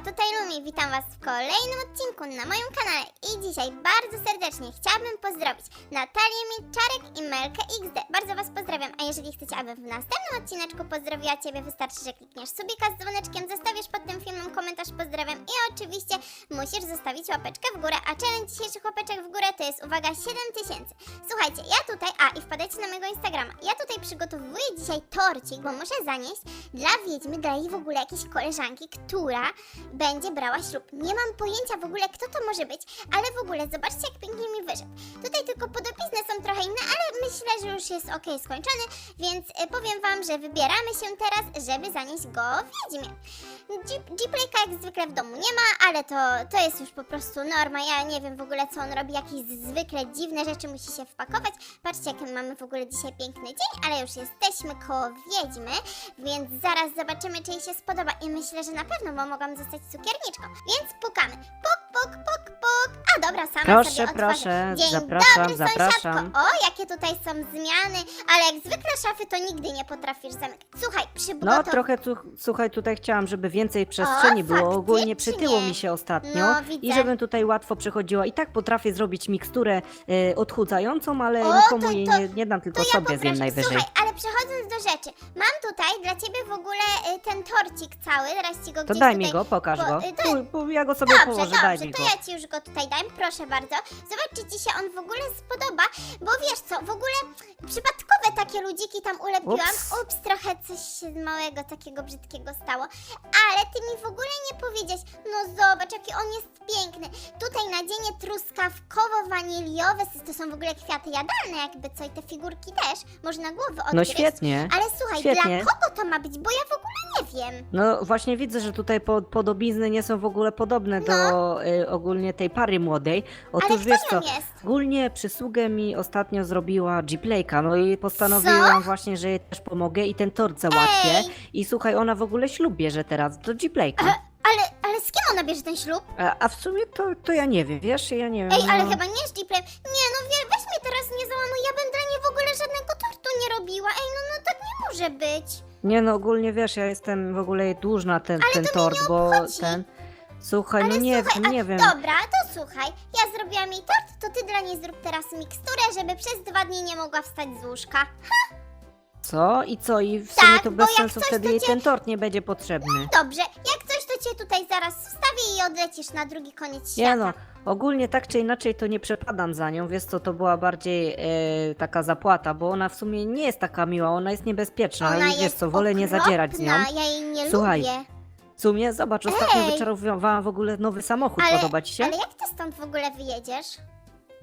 tutaj Lumi, witam Was w kolejnym odcinku na moim kanale i dzisiaj bardzo serdecznie chciałabym pozdrowić Natalię Milczarek i Melkę XD. Bardzo Was pozdrawiam, a jeżeli chcecie, abym w następnym odcineczku pozdrowiła Ciebie, wystarczy, że klikniesz subika z dzwoneczkiem, zostawisz pod tym filmem komentarz pozdrawiam i oczywiście musisz zostawić łapeczkę w górę, a challenge dzisiejszych łapeczek w górę to jest, uwaga, 7000. Słuchajcie, ja tutaj, a i wpadajcie na mojego Instagrama, ja tutaj przygotowuję dzisiaj torcik, bo muszę zanieść dla wiedźmy, dla jej w ogóle jakiejś koleżanki, która będzie brała ślub. Nie mam pojęcia w ogóle, kto to może być, ale w ogóle zobaczcie, jak pięknie mi wyszedł. Tutaj tylko podobizny myślę, że już jest ok, skończony, więc e, powiem wam, że wybieramy się teraz, żeby zanieść go wiedźmie. Jeep- Jeeplayka jak zwykle w domu nie ma, ale to, to jest już po prostu norma. Ja nie wiem w ogóle, co on robi, jakieś zwykle dziwne rzeczy musi się wpakować. Patrzcie, jaki mamy w ogóle dzisiaj piękny dzień, ale już jesteśmy koło wiedźmy, więc zaraz zobaczymy, czy jej się spodoba. I myślę, że na pewno, bo mogłam zostać cukierniczką. Więc pukamy. Puk, puk, puk, puk. A dobra, sama Proszę, sobie otworzę. proszę, Dzień zapraszam, dobry, zapraszam. sąsiadko. O, jakie tutaj są zmiany, ale jak zwykle szafy to nigdy nie potrafisz zamykać. Słuchaj, No przygotow... trochę tu, słuchaj, tutaj chciałam, żeby więcej przestrzeni było. Ogólnie faktycznie. przytyło mi się ostatnio No, widzę. i żebym tutaj łatwo przechodziła. I tak potrafię zrobić miksturę e, odchudzającą, ale O, nikomu to- jej to- nie, nie dam, tylko sobie zjem najwyżej. Słuchaj, ale przechodząc do rzeczy, mam tutaj dla ciebie w ogóle y, ten torcik cały, teraz ci go To gdzieś daj tutaj... mi go, pokaż bo- go. y, to- Tu, ja go sobie Dobrze, położę, dobrze, daj mi to go. ja ci już go tutaj dam, proszę bardzo. Zobacz, czy ci się on w ogóle spodoba, bo wiesz co, w ogóle przypadkowe takie ludziki tam ulepiłam. Ups. Ups, trochę coś się małego, takiego brzydkiego stało. Ale ty mi w ogóle nie powiedziałeś, no zobacz, jaki on jest piękny. Tutaj nadzienie truskawkowo-waniliowe, to są w ogóle kwiaty jadalne jakby co i te figurki też, można głowy odgryźć. No świetnie. Ale słuchaj, Świetnie. dla kogo to ma być, bo ja w ogóle nie wiem. No właśnie widzę, że tutaj po, podobizny nie są w ogóle podobne do y, ogólnie tej pary młodej. No. Ale Otóż kto wiesz nią co, jest? ogólnie przysługę mi ostatnio zrobiła G-Playka, no i postanowiłam właśnie, że jej też pomogę i ten tort załatwię. I słuchaj, ona w ogóle ślub bierze teraz do G-Playka. Ale, ale z kim ona bierze ten ślub? A, a w sumie to, to ja nie wiem, wiesz, ja nie wiem. Ej, ale no. chyba nie z Jeeplem. Nie, no wie, weź mnie teraz nie załamuj, ja bym dla niej w ogóle żadnego tortu nie robiła. Ej, no, no tak nie może być. Nie no, ogólnie wiesz, ja jestem w ogóle jej dłużna ten, Ale ten to mnie tort, nie bo obchodzi. ten... Słuchaj, Ale no nie słuchaj, wiem, a, nie wiem. Dobra, to słuchaj, ja zrobiłam jej tort, to ty dla niej zrób teraz miksturę, żeby przez dwa dni nie mogła wstać z łóżka. Co? I co? I w sumie Tak, to bo bez jak sensu coś, wtedy to jej cię- ten tort nie będzie potrzebny. Dobrze, jak coś, to cię tutaj zaraz wstawię i odlecisz na drugi koniec świata. Nie no, ogólnie tak czy inaczej to nie przepadam za nią, wiesz co, to była bardziej e, taka zapłata, bo ona w sumie nie jest taka miła, ona jest niebezpieczna i wiesz co, wolę nie zadzierać z nią. okropna, Ja jej nie Słuchaj, lubię. W sumie, zobacz, ostatnio Ej! wyczarowywałam w ogóle nowy samochód, Ale, podoba ci się? ale jak ty stąd w ogóle wyjedziesz?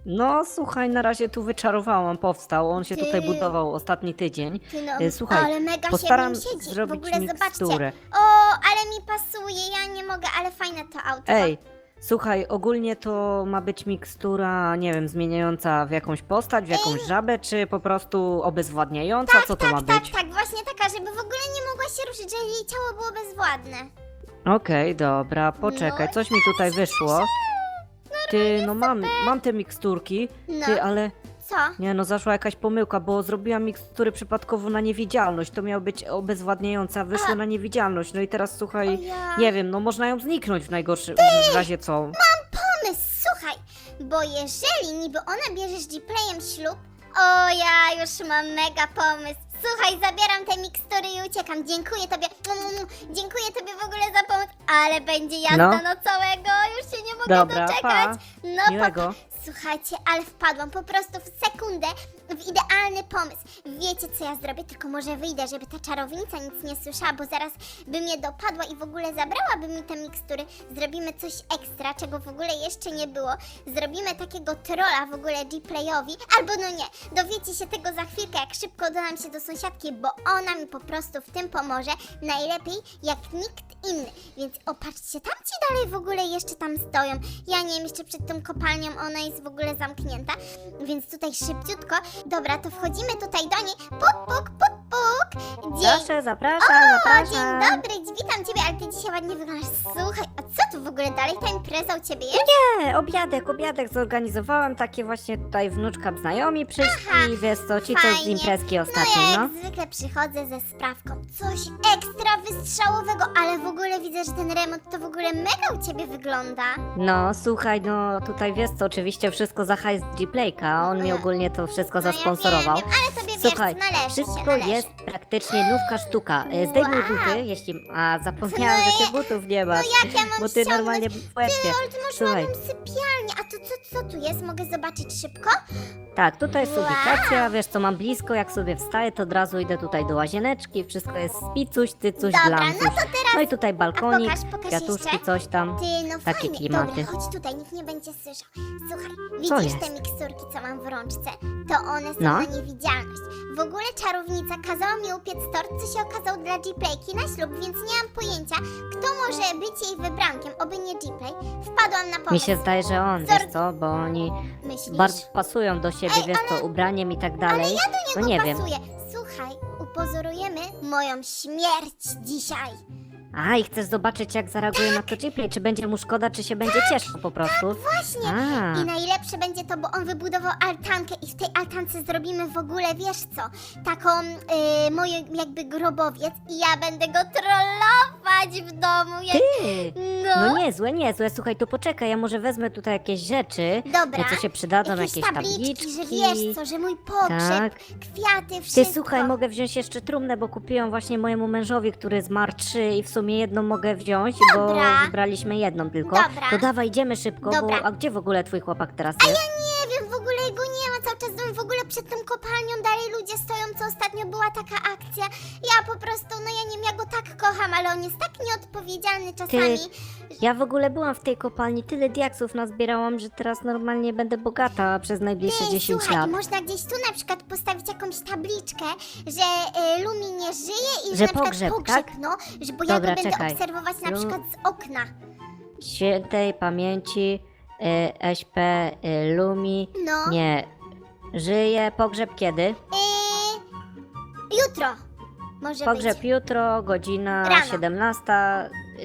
No słuchaj, na razie tu wyczarowałam, powstał, on się Ty. tutaj budował ostatni tydzień. Ty no, E, Słuchaj, ale mega Postaram się w nim siedzi. zrobić w ogóle zobaczcie. miksturę. O, ale mi pasuje, ja nie mogę, ale fajne to auto. Ej, słuchaj, ogólnie to ma być mikstura, nie wiem, zmieniająca w jakąś postać, w jakąś żabę, czy po prostu obezwładniająca? Co to tak, ma tak, być? tak, właśnie taka, żeby w ogóle nie mogła się ruszyć, że jej ciało było bezwładne. Okej, dobra, poczekaj, No, coś mi tutaj wyszło. Ty, no mam, mam te miksturki, No, ty, ale co? nie no, zaszła jakaś pomyłka, bo zrobiłam mikstury przypadkowo na niewidzialność, to miał być obezwładniająca, wyszło A. na niewidzialność, no i teraz słuchaj, nie wiem, no można ją zniknąć w najgorszym razie co. Pomysł, słuchaj, bo jeżeli niby ona bierze z G-Playem ślub, o ja już mam mega pomysł. Słuchaj, zabieram te mikstury i uciekam. Dziękuję tobie. Mm, Dziękuję tobie w ogóle za pomoc, ale będzie jazda No. nocowego. Już się nie mogę Dobra, doczekać. pa. No pa, Miłego. Słuchajcie, ale wpadłam po prostu w sekundę w idealny pomysł. Wiecie, co ja zrobię? Tylko może wyjdę, żeby ta czarownica nic nie słyszała, bo zaraz by mnie dopadła i w ogóle zabrałaby mi te mikstury. Zrobimy coś ekstra, czego w ogóle jeszcze nie było. Zrobimy takiego trolla w ogóle G-Playowi, albo no nie, dowiecie się tego za chwilkę, jak szybko dodam się do sąsiadki, bo ona mi po prostu w tym pomoże najlepiej jak nikt inny. Więc opatrzcie, tam ci dalej w ogóle jeszcze tam stoją. Ja nie wiem, jeszcze przed tą kopalnią ona jest w ogóle zamknięta, więc tutaj szybciutko. Dobra, to wchodzimy tutaj do niej. Puk, puk, puk, puk. Dzień Proszę, zapraszam, o, dzień zapraszam. dobry, witam Ciebie, ale Ty dzisiaj ładnie wyglądasz. Słuchaj, a co tu w ogóle dalej? Ta impreza u Ciebie jest? Nie, obiadek, obiadek zorganizowałam, takie właśnie tutaj wnuczka znajomi przyszli, wiesz co, ci co z fajnie. imprezki No ostatniej, ja no. jak zwykle przychodzę ze sprawką. Coś ekstra wystrzałowego, ale w ogóle widzę, że ten remont to w ogóle mega u Ciebie wygląda. No, słuchaj, no tutaj wiesz co, oczywiście wszystko za hajs G-Playka, on mi No. ogólnie to wszystko No zasponsorował. Ja wiem, wiem, ale Tobie Słuchaj, się, Wszystko należy. jest praktycznie nówka sztuka. E, Zdejmuj Wow. buty, jeśli... A, zapomniałam, No że ty butów nie masz. No jak ja mam Bo ty ściągnąć? normalnie w łebie. Ty, masz Słuchaj. sypialnię. A to co, co tu jest? Mogę zobaczyć szybko? Tak, tutaj jest ubikacja, wiesz co, mam blisko, jak sobie wstaję, to od razu idę tutaj do łazieneczki, wszystko jest spicuś, tycuś, Dobra, no to teraz... No i tutaj balkonik, pokaż, pokaż kwiatuszki, jeszcze. coś tam. Ty, no Takie fajnie. klimaty. Dobra, chodź tutaj, nikt nie będzie słyszał. Słuchaj, widzisz jest? te miksturki, co mam w rączce? To one są No. na niewidzialność. W ogóle czarownica kazała mi upiec tort, co się okazał dla G-Playki na ślub, więc nie mam pojęcia, kto może być jej wybrankiem, oby nie G-Play. Wpadłam na pomysł. Mi się zdaje, że on, wiesz co, bo oni Myślisz? bardzo pasują do siebie, Ej, wiesz co, ubraniem i tak dalej. Ale ja do No niego nie wiem. pasuję. Słuchaj, upozorujemy moją śmierć dzisiaj. A, i chcesz zobaczyć, jak zareaguje na to G-Play, czy będzie mu szkoda, czy się będzie cieszył po prostu. Właśnie. A, I najlepsze będzie to, bo on wybudował altankę i w tej altance zrobimy w ogóle, wiesz co, taką y, moją jakby grobowiec i ja będę go trollować w domu. Jak... ty! No, No niezłe, niezłe. Słuchaj, to poczekaj, ja może wezmę tutaj jakieś rzeczy, Dobra. co się przydadzą, jakieś tabliczki, że wiesz co, że mój pogrzeb, Tak. kwiaty, Ty wszystko. słuchaj, mogę wziąć jeszcze trumnę, bo kupiłam właśnie mojemu mężowi, który zmarł trzy i w sumie jedną mogę wziąć, Dobra. bo wybraliśmy jedną tylko. Dobra. To dawaj, idziemy szybko, Dobra. bo a gdzie w ogóle twój chłopak teraz jest? Nie wiem, w ogóle jego nie ma cały czas w ogóle przed tą kopalnią dalej ludzie stoją, co ostatnio była taka akcja. Ja po prostu, no ja nie wiem, ja go tak kocham, ale on jest tak nieodpowiedzialny czasami. Ja w ogóle byłam w tej kopalni, tyle diaksów nazbierałam, że teraz normalnie będę bogata przez najbliższe Ty, 10 słuchaj, lat. można gdzieś tu na przykład postawić jakąś tabliczkę, że y, Lumi nie żyje i Że na przykład pogrzeb, pogrzeb, tak? no, że, bo ja Dobra, go będę czekaj. obserwować na Lu- przykład z okna. Świętej pamięci y, SP y, Lumi No. nie żyje. Pogrzeb kiedy? Y, jutro może Pogrzeb być. jutro, godzina Rano. 17.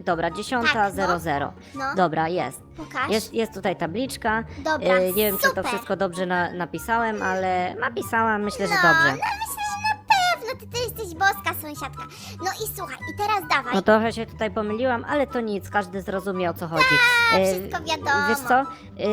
Dobra, 10.00. Tak, no. 00. No, Dobra, jest. pokaż. Jest, jest tutaj tabliczka. Dobra, Y, nie wiem, czy super. to wszystko dobrze na, napisałem, ale napisałam, myślę, że No, dobrze. no że boska sąsiadka. No i słuchaj, i teraz dawaj. No trochę się tutaj pomyliłam, ale to nic, każdy zrozumie o co chodzi. A, Y, wszystko wiadomo. Wiesz co?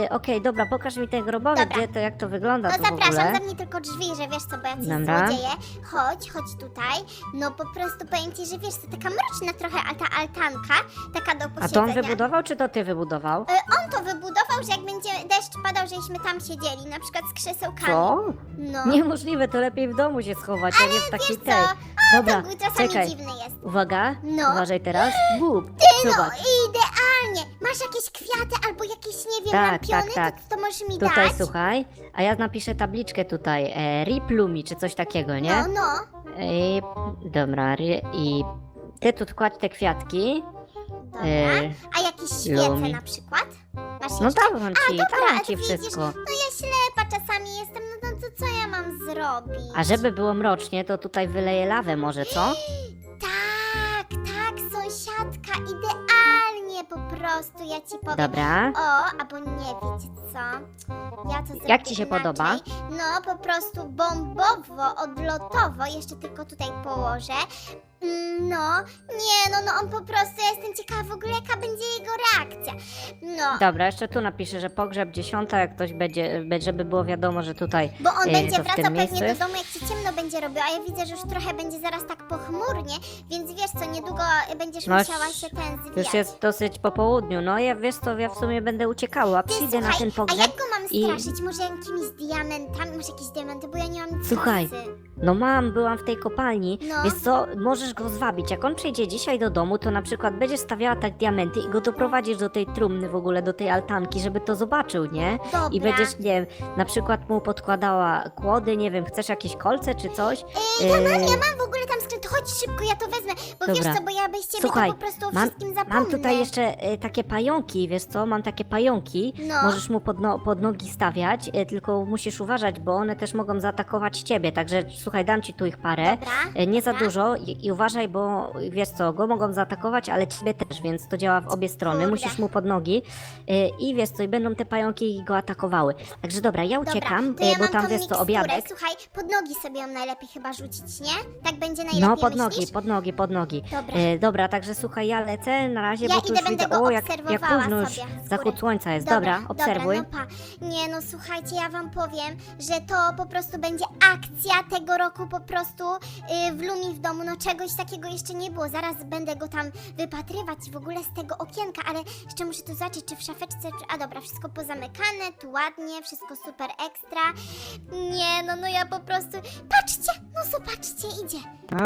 Y, Okej, dobra, pokaż mi ten grobowiec, Dobra. gdzie to, jak to wygląda No w ogóle. zapraszam, zamknij tylko drzwi, że wiesz co, bo jacyś Dobra. złodzieje. Chodź, chodź tutaj. No po prostu powiem ci, że wiesz co, taka mroczna trochę a ta altanka, taka do A posiedzenia. to on wybudował, czy to ty wybudował? Y, On to wybudował, że jak będzie deszcz padał, żeśmy tam siedzieli, na przykład z krzesełkami. Co? No. Niemożliwe, to lepiej w domu się schować, a nie w takiej co? tej. Dobra, to czasami czekaj. dziwny jest. Uwaga, No. uważaj teraz. Bób, No zobacz. idealnie! Masz jakieś kwiaty albo jakieś, nie wiem, Tak, lampiony, tak, tak. To, to możesz mi Tutaj dać. słuchaj, a ja napiszę tabliczkę tutaj, e, Rip Lumi, czy coś takiego, nie? No, no. E, dobra, ry, i ty tu wkładź te kwiatki. Dobra. E, A jakieś świece Lumi. na przykład? Masz no jeszcze? dałam A, ci, dobra, dałam a ci widzisz, wszystko. No ja co ja mam zrobić? A żeby było mrocznie, to tutaj wyleję lawę może, co? Tak, tak, sąsiadka, idealnie po prostu, ja ci powiem. Dobra. O, albo nie, wiecie co? Ja to zrobię Jak ci się inaczej. podoba? No, po prostu bombowo, odlotowo, jeszcze tylko tutaj położę. Mm, No, nie, no, no, on po prostu, ja jestem ciekawa w ogóle, jaka będzie jego reakcja. No, Dobra, jeszcze tu napiszę, że pogrzeb dziesiąta, jak ktoś będzie, be- żeby było wiadomo, że tutaj bo on e, będzie to w wracał tym pewnie do domu, jak się ciemno będzie robił, a ja widzę, że już trochę będzie zaraz tak pochmurnie, więc wiesz co, niedługo będziesz No, musiała się ten zwijać. Już jest dosyć po południu, no ja wiesz co, ja w sumie będę uciekała, Ty, przyjdę na słuchaj, ten A pogrzeb. jak go mam i- straszyć? Może jakimiś diamentami? Masz jakieś diamenty? Bo ja nie mam Słuchaj, kasy. No mam, byłam w tej kopalni, No. wiesz co, możesz go zwabić. Jak on przyjdzie dzisiaj do domu, to na przykład będziesz stawiała tak diamenty i go doprowadzisz do tej trumny w ogóle, do tej altanki, żeby to zobaczył, nie? Dobra. I będziesz, nie wiem, na przykład mu podkładała kłody, nie wiem, chcesz jakieś kolce czy coś? Ej, ja mam, Yy, ja mam w ogóle tam. Chodź szybko, ja to wezmę, bo Dobra. wiesz co, bo ja bez ciebie Słuchaj, to po prostu o mam- wszystkim zapomnę. Mam tutaj jeszcze e, takie pająki, wiesz co? Mam takie pająki. No. Możesz mu pod, no, pod nogi stawiać, e, tylko musisz uważać, bo one też mogą zaatakować ciebie. Także słuchaj, dam ci tu ich parę. Dobra, E, Nie za dobra. dużo i, i uważaj, bo wiesz co, go mogą zaatakować, ale ciebie też, więc to działa w obie strony. Kurde. Musisz mu pod nogi e, i wiesz co, i będą te pająki go atakowały. Także dobra, ja uciekam, Dobra, to ja e, bo mam tam tą wiesz co, miksturę. obiadek. Słuchaj, pod nogi sobie ją najlepiej chyba rzucić, nie? Tak będzie najlepiej, No, pod myślisz? nogi, pod nogi, pod nogi. Dobra. E, dobra, także słuchaj, ja lecę na razie, Ja bo tu idę, już będę widzę, go o jak, jak obserwowała późno już sobie z góry. zachód słońca jest. Dobra, obserwuj. Dobra, no pa. Nie no, słuchajcie, ja wam powiem, że to po prostu będzie akcja tego roku po prostu yy, w Lumi w domu. No czegoś takiego jeszcze nie było. Zaraz będę go tam wypatrywać w ogóle z tego okienka, ale jeszcze muszę tu zobaczyć, czy w szafeczce, czy... A dobra, wszystko pozamykane, tu ładnie, wszystko super ekstra. Nie no, no ja po prostu... Patrzcie, no zobaczcie, idzie.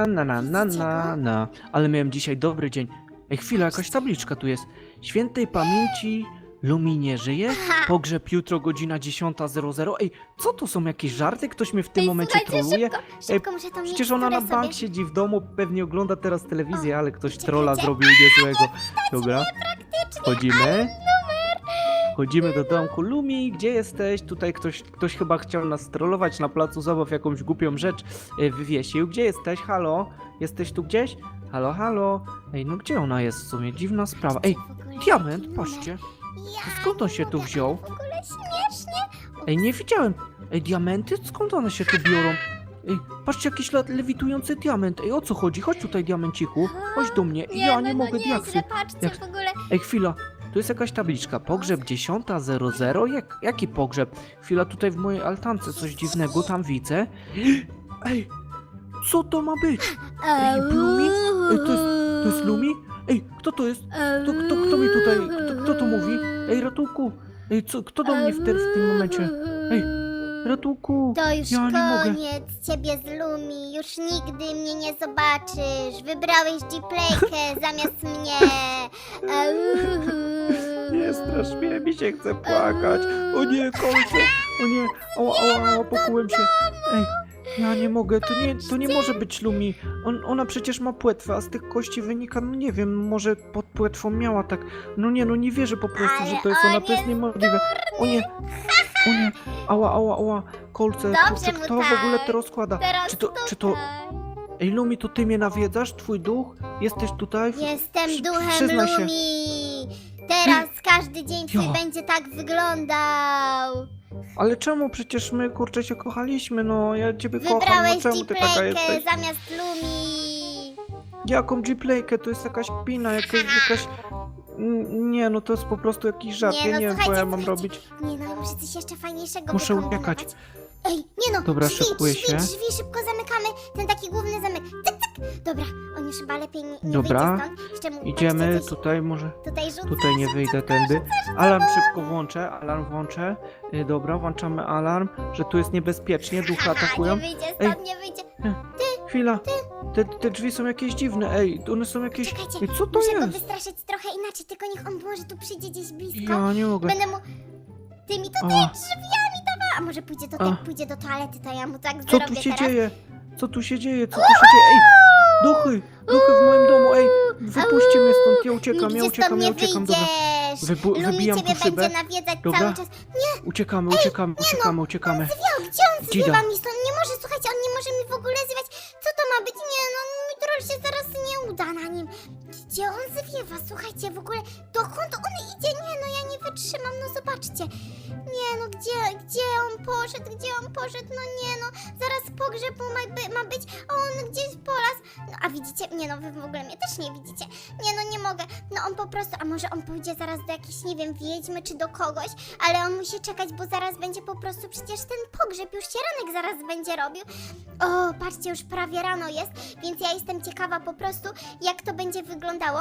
Na, na, na, na, na, na. Ale miałem dzisiaj dobry dzień. Ej, chwila, jakaś tabliczka tu jest. Świętej pamięci Lumi nie żyje. Pogrzeb jutro godzina 10.00. Ej, co to są jakieś żarty? Ktoś mnie w tym Ej, momencie słuchajcie, troluje? Szybko, szybko muszę tą Przecież ona na bank siedzi w domu, pewnie ogląda teraz telewizję, ale ktoś czekajcie. trolla zrobił niezłego. Dobra, chodzimy. Chodzimy do domku. Lumi, gdzie jesteś? Tutaj ktoś, ktoś chyba chciał nas trollować na placu zabaw, jakąś głupią rzecz e, wywiesił. Gdzie jesteś? Halo? Jesteś tu gdzieś? Halo, halo? Ej, no gdzie ona jest w sumie? Dziwna sprawa. Ej, diament, patrzcie. Skąd on się nie tu wziął? W ogóle śmiesznie. Ej, nie widziałem. Ej, diamenty? Skąd one się tu biorą? Ej, patrzcie, jakiś le- lewitujący diament. Ej, o co chodzi? Chodź tutaj, diamenciku. Chodź do mnie. Nie, ja no, nie no mogę nie, diaksy. patrzcie Jak- w ogóle. Ej, chwila. Tu jest jakaś tabliczka. Pogrzeb 10.00? Jak, jaki pogrzeb? Chwila, tutaj w mojej altance coś dziwnego tam widzę. Ej, co to ma być? Ej, Blumi? Ej, to jest, to jest Lumi? Ej, kto to jest? Kto, kto, kto mi tutaj, kto, kto to mówi? Ej, ratunku! Ej, co, kto do mnie w, w tym momencie? Ej, ratunku! To już ja nie mogę. koniec ciebie z Lumi. Już nigdy mnie nie zobaczysz. Wybrałeś G-Playkę zamiast mnie. Nie strasz mnie, mi się chce płakać. O nie, kończę. O nie, ała, ała, ała, pokułem się. Ej, ja nie mogę, to nie, to nie może być Lumi. On, ona przecież ma płetwę, a z tych kości wynika, no nie wiem, może pod płetwą miała tak. No nie, no nie wierzę po prostu, że to jest Ale ona, to jest on niemożliwe. O nie, o nie, ała, ała, ała, kolce, Dobrze kolce, mu kto w ogóle tak. to rozkłada? Teraz Czy to, czy to, tutaj. ej Lumi, to ty mnie nawiedzasz, twój duch? Jesteś tutaj? Jestem duchem przyznaj się. Lumi. Teraz każdy dzień twój Ja. będzie tak wyglądał. Ale czemu? Przecież my kurczę się kochaliśmy, no ja ciebie kocham, Wybrałeś no czemu ty taka jesteś? zamiast Lumi. Jaką G-Playkę? To jest jakaś kpina, jakaś, jakaś... Nie, no to jest po prostu jakiś żart, Nie, ja no nie wiem co słuchajcie, ja mam słuchajcie. robić. Nie no, muszę coś jeszcze fajniejszego Muszę wykombinować. uciekać. Ej, nie no, Dobra, drzwi, szykuję drzwi, się. drzwi, szybko zamykamy. Ten taki główny zamek. Cyk, cyk. Dobra, on już chyba lepiej nie, nie Dobra, wyjdzie stąd. Jeszcze mu, Idziemy, coś tutaj może... Tutaj rzucę. Tutaj nie wyjdę tędy. Alarm szybko włączę, alarm włączę. Y, Dobra, włączamy alarm, że tu jest niebezpiecznie, duchy Haha, atakują. nie wyjdzie stąd, nie wyjdzie. Chwila, te, te drzwi są jakieś dziwne, ej, one są jakieś... Czekajcie, Ej, co to muszę go jest? wystraszyć trochę inaczej, tylko niech on może tu przyjdzie gdzieś blisko. Ja nie mogę. Będę mu tymi tutaj Ała. drzwiami dawa. A może pójdzie do, A. pójdzie do toalety, to ja mu tak Co zrobię tu się teraz. dzieje? Co tu się dzieje? Co tu się dzieje? Ej! Duchy! Duchy w moim domu, ej! Wypuśćcie mnie stąd, ja uciekam, ja Nigdzie uciekam, stąd ja nie uciekam, dobra. wyjdziesz. Wybu- Lumi wybijam ciebie tu szybę. będzie nawiedzać Dobra. cały czas. Uciekamy, uciekamy, uciekamy, uciekamy. Zwiał, gdzie on Dzida. zwiewa mi stąd? Nie może, słuchajcie, on nie może mi w ogóle zwiać. Co to ma być? Nie, no mój troll się zaraz nie uda na nim. Gdzie on zwiewa? Słuchajcie, w ogóle dokąd on idzie? Nie, no wytrzymam, no zobaczcie. Nie, no gdzie, gdzie on poszedł? Gdzie on poszedł? No nie, no zaraz pogrzeb mu ma, by, ma być, a on gdzieś polas. No a widzicie? Nie no, wy w ogóle mnie też nie widzicie. Nie no, nie mogę. No on po prostu, a może on pójdzie zaraz do jakiejś, nie wiem, wiedźmy czy do kogoś, ale on musi czekać, bo zaraz będzie po prostu przecież ten pogrzeb, już się ranek zaraz będzie robił. O, patrzcie, już prawie rano jest, więc ja jestem ciekawa po prostu, jak to będzie wyglądało.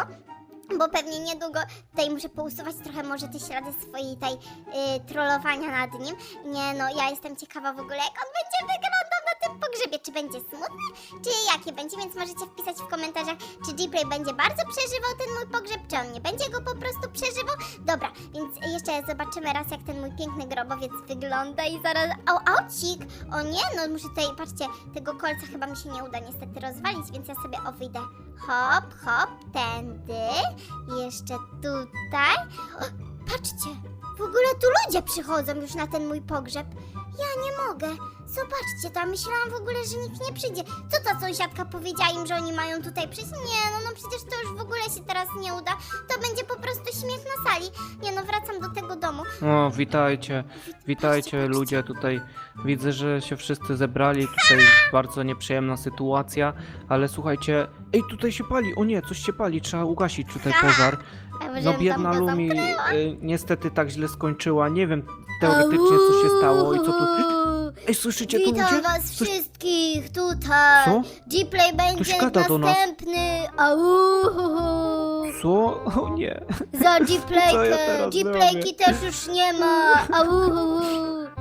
Bo pewnie niedługo tutaj muszę pousuwać trochę może te ślady swojej tej y, trollowania nad nim. Nie no, ja jestem ciekawa w ogóle, jak on będzie wyglądał na tym pogrzebie. Czy będzie smutny, czy jakie będzie, więc możecie wpisać w komentarzach, czy Gplay będzie bardzo przeżywał ten mój pogrzeb, czy on nie będzie go po prostu przeżywał. Dobra, więc jeszcze zobaczymy raz, jak ten mój piękny grobowiec wygląda i zaraz... O, aucik! O nie, no muszę tutaj, patrzcie, tego kolca chyba mi się nie uda niestety rozwalić, więc ja sobie o wyjdę hop, hop, tędy, jeszcze tutaj. O, patrzcie, w ogóle tu ludzie przychodzą już na ten mój pogrzeb. Ja nie mogę. Zobaczcie, tam myślałam w ogóle, że nikt nie przyjdzie. Co ta sąsiadka powiedziała im, że oni mają tutaj przyjść? Nie, no, no przecież to już w ogóle się teraz nie uda. To będzie po prostu śmiech na sali. Nie no, wracam do tego domu. O, witajcie, witajcie ludzie tutaj. Widzę, że się wszyscy zebrali. Tutaj bardzo nieprzyjemna sytuacja, ale słuchajcie. Ej, tutaj się pali. O nie, coś się pali. Trzeba ugasić tutaj pożar. Może No biedna Lumi y, niestety tak źle skończyła. Nie wiem teoretycznie co się stało i co tu. Ej, słyszycie to Witam ludzie? was Coś- wszystkich tutaj. Co? Gplay będzie gada do nas. następny. Au. Co? O nie. Za Co ja Gplaykę. teraz Gplayki też już nie ma. Au.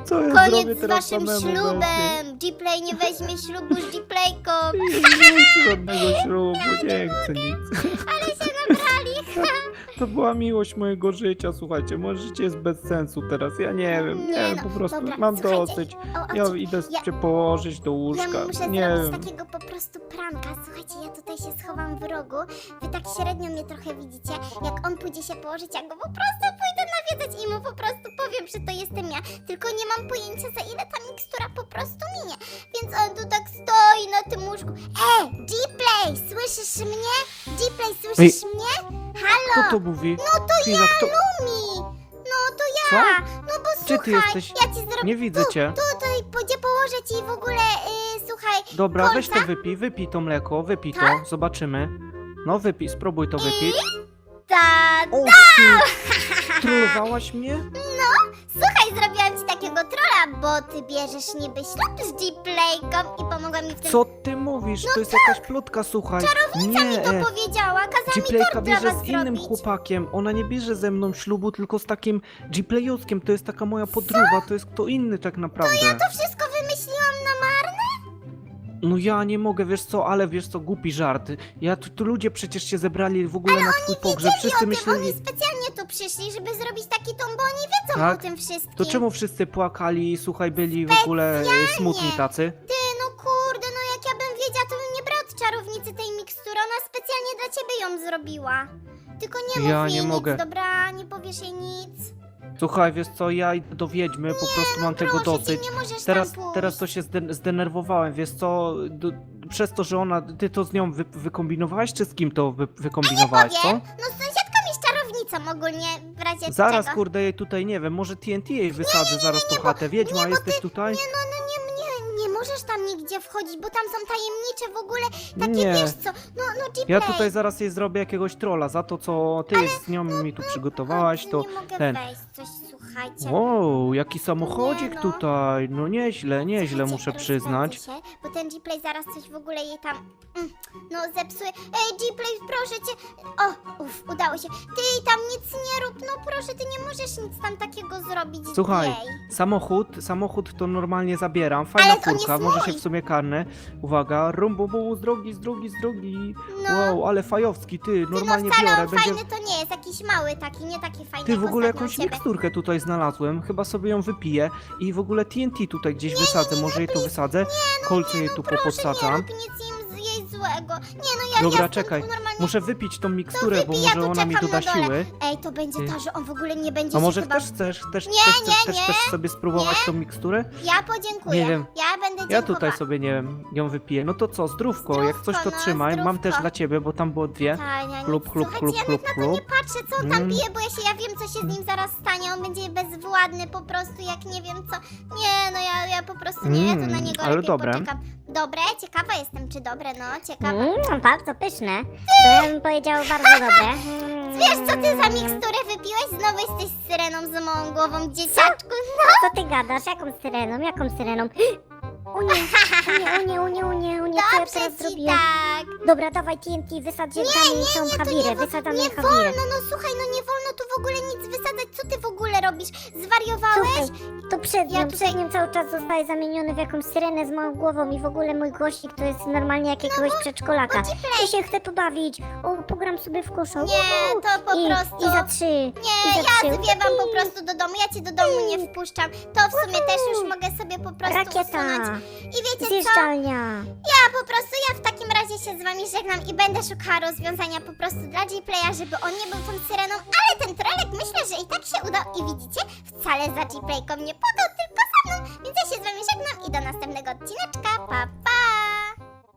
Co ja zrobię Koniec z teraz waszym samemu ślubem. Gplay nie weźmie ślubu z Gplayką. Nie chcę żadnego ślubu, nie chcę nic. Ale się. To była miłość mojego życia, słuchajcie, moje życie jest bez sensu teraz, ja nie wiem, nie, Nie wiem, no, po prostu dobra, mam słuchajcie, dosyć. O, o, Ja idę ja- się położyć do Ja łóżka, muszę nie zrobić wiem. takiego po prostu pranka. Słuchajcie, ja tutaj się schowam w rogu. Wy tak średnio mnie trochę widzicie. Jak on pójdzie się położyć, ja go po prostu pójdę nawiedzać i mu po prostu powiem, że to jestem ja. Tylko nie mam pojęcia, za ile ta mikstura po prostu minie. Więc on tu tak stoi na tym łóżku. E, G-Play, słyszysz mnie? G-Play, słyszysz mnie? Kto to mówi? No to Chwila, ja, kto... Lumi! No to ja! No bo Gdzie ty słuchaj, jesteś? ja ci zrobię... Nie widzę tu, cię. Tutaj, gdzie położę ci w ogóle, yy, słuchaj, Dobra, weź to kolca? wypij, wypij to mleko, wypij to, Tak? zobaczymy. No wypij, spróbuj to wypić. Tak. O ty, trollowałaś mnie? Słuchaj, zrobiłam takiego trolla, bo ty bierzesz niby ślub z G-Playką i pomogła mi w tym. Co ty mówisz? To jest jakaś plotka, słuchaj. Czarownica nie, mi to powiedziała, kazała mi Gplayka tort dla bierze was z innym zrobić. chłopakiem. Ona nie bierze ze mną ślubu, tylko z takim Gplayowskiem. To jest taka moja podruba, to jest kto inny tak naprawdę. To wszystko wymyśliłam na marne? No ja nie mogę, wiesz co, ale wiesz co, głupi żart. Ja tu, tu ludzie przecież się zebrali w ogóle na twój pogrzeb. Wiedzieli Wszyscy o tym, myśleli. oni specjalnie przyszli, żeby zrobić taki tom, bo oni wiedzą Tak? o tym wszystkim. To czemu wszyscy płakali słuchaj, byli w ogóle e, smutni tacy? Ty, no kurde, no jak ja bym wiedziała, to bym nie brała od czarownicy tej mikstury, ona specjalnie dla ciebie ją zrobiła. Tylko nie mów Ja jej nie nic, mogę. dobra? Nie powiesz jej nic. Słuchaj, wiesz co, ja idę do wiedźmy, po prostu mam tego no Proszę dosyć. cię, nie możesz Teraz, tam pójść. teraz to się zden- zdenerwowałem, wiesz co, przez to, że ona, ty to z nią wy, wykombinowałaś, czy z kim to wy, wykombinowałaś, co? Powiem, no z ogólnie, w razie Zaraz, czego. kurde, jej tutaj, nie wiem, może TNT jej wysadzę zaraz tą chatę. Wiedźma, nie, bo jesteś ty- tutaj? Nie, no, no nie, nie, nie możesz tam nigdzie wchodzić, bo tam są tajemnicze w ogóle, takie Nie. wiesz co, no, no. Ja tutaj zaraz jej zrobię jakiegoś trolla za to, co ty z nią mi tu przygotowałaś, to Nie mogę ten. wejść, coś, słuchajcie. Wow, jaki samochodzik Nie no. tutaj. No nieźle, nieźle Słuchajcie, muszę rozpędzę przyznać. Się, bo ten G-Play zaraz coś w ogóle jej tam, mm, no zepsuje. Ej, G-Play, proszę cię. O, uff, udało się. Ty tam nic nie rób, no proszę, ty nie możesz nic tam takiego zrobić Słuchaj, jej. samochód, samochód to normalnie zabieram. Fajna Ale to nie furka, jest może się mój. w sumie karnę. Uwaga, rumbubu, z drogi, z drogi, z drogi. No. Wow, ale fajowski, ty, Ty, normalnie no wcale biorę. on Będzie... fajny to nie jest, jakiś mały taki, nie taki fajny Ty jak w ogóle ostatnio u jakąś ciebie. miksturkę tutaj znalazłem, chyba sobie ją wypiję i w ogóle TNT tutaj gdzieś wysadzę, może jej tu wysadzę, kolce jej tu no Proszę, nie złego. Nie no, ja, Dobra, ja czekaj, normalnie... Muszę wypić tą miksturę, bo wypij, ja może tu ona mi czekam doda na dole. siły. Ej, to będzie Ty. ta, że on w ogóle nie będzie A się może chyba... też chcesz, też, Nie, też, nie, chcesz, też nie. chcesz sobie spróbować tą miksturę? Ja podziękuję. Nie wiem. Ja będę Ja dziękowała. tutaj sobie, nie wiem, ją wypiję. No to co, zdrówko, jak coś to Zdrówko, no, trzymaj. Mam też zdrówko. dla ciebie, bo tam było dwie. Tak, ja Chlub, nic. chlub, Słuchajcie, chlub, ja chlub, nawet na to nie chlub. patrzę, co on tam Mm. pije, bo ja się, ja wiem, co się z nim zaraz stanie. On będzie bezwładny po prostu, jak nie wiem co. Nie, no ja, ja po prostu nie, ja tu na Mm, niego ale lepiej dobre. poczekam. Dobre? Ciekawa jestem, czy dobre, no, ciekawa. Mm, bardzo pyszne. To ja bym powiedział bardzo dobre. Mm. Wiesz, co ty za miksturę wypiłeś? Znowu jesteś syreną z małą głową, dzieciaczku. No, Co ty gadasz? Jaką syreną? Jaką syreną? O nie, o nie, o nie, o nie, o nie, co ja Dobrze teraz ci zrobiłam? tak. Dobra, dawaj TNT, wysadzimy tam tą Nie, to Hawirę, nie, wo- nie wolno, no słuchaj, no nie wolno tu w ogóle nic wysadzać. Co ty w ogóle robisz? Zwariowałeś? Słuchaj, to przed Ja nią, tutaj- przed nią cały czas zostaje zamieniony w jakąś syrenę z moją głową i w ogóle mój gościk to jest normalnie jak jakiegoś przedszkolaka. Ja się chcę pobawić, o, pogram sobie w kosza. Nie, to po I, prostu... I za trzy. Nie, I za ja trzy. zwiewam po prostu do domu, ja cię do domu nie wpuszczam. To w sumie też już mogę sobie po prostu Rakieta, usunąć. I wiecie co? zjeżdżalnia. Ja po prostu, ja w takim razie się z wami żegnam i będę szukała rozwiązania po prostu dla G-Playa, żeby on nie był tą syreną, ale ten trolek myślę, że i tak się udał i widzicie, wcale za G-Playką nie podał, tylko za mną, więc ja się z wami żegnam i do następnego odcineczka, pa pa!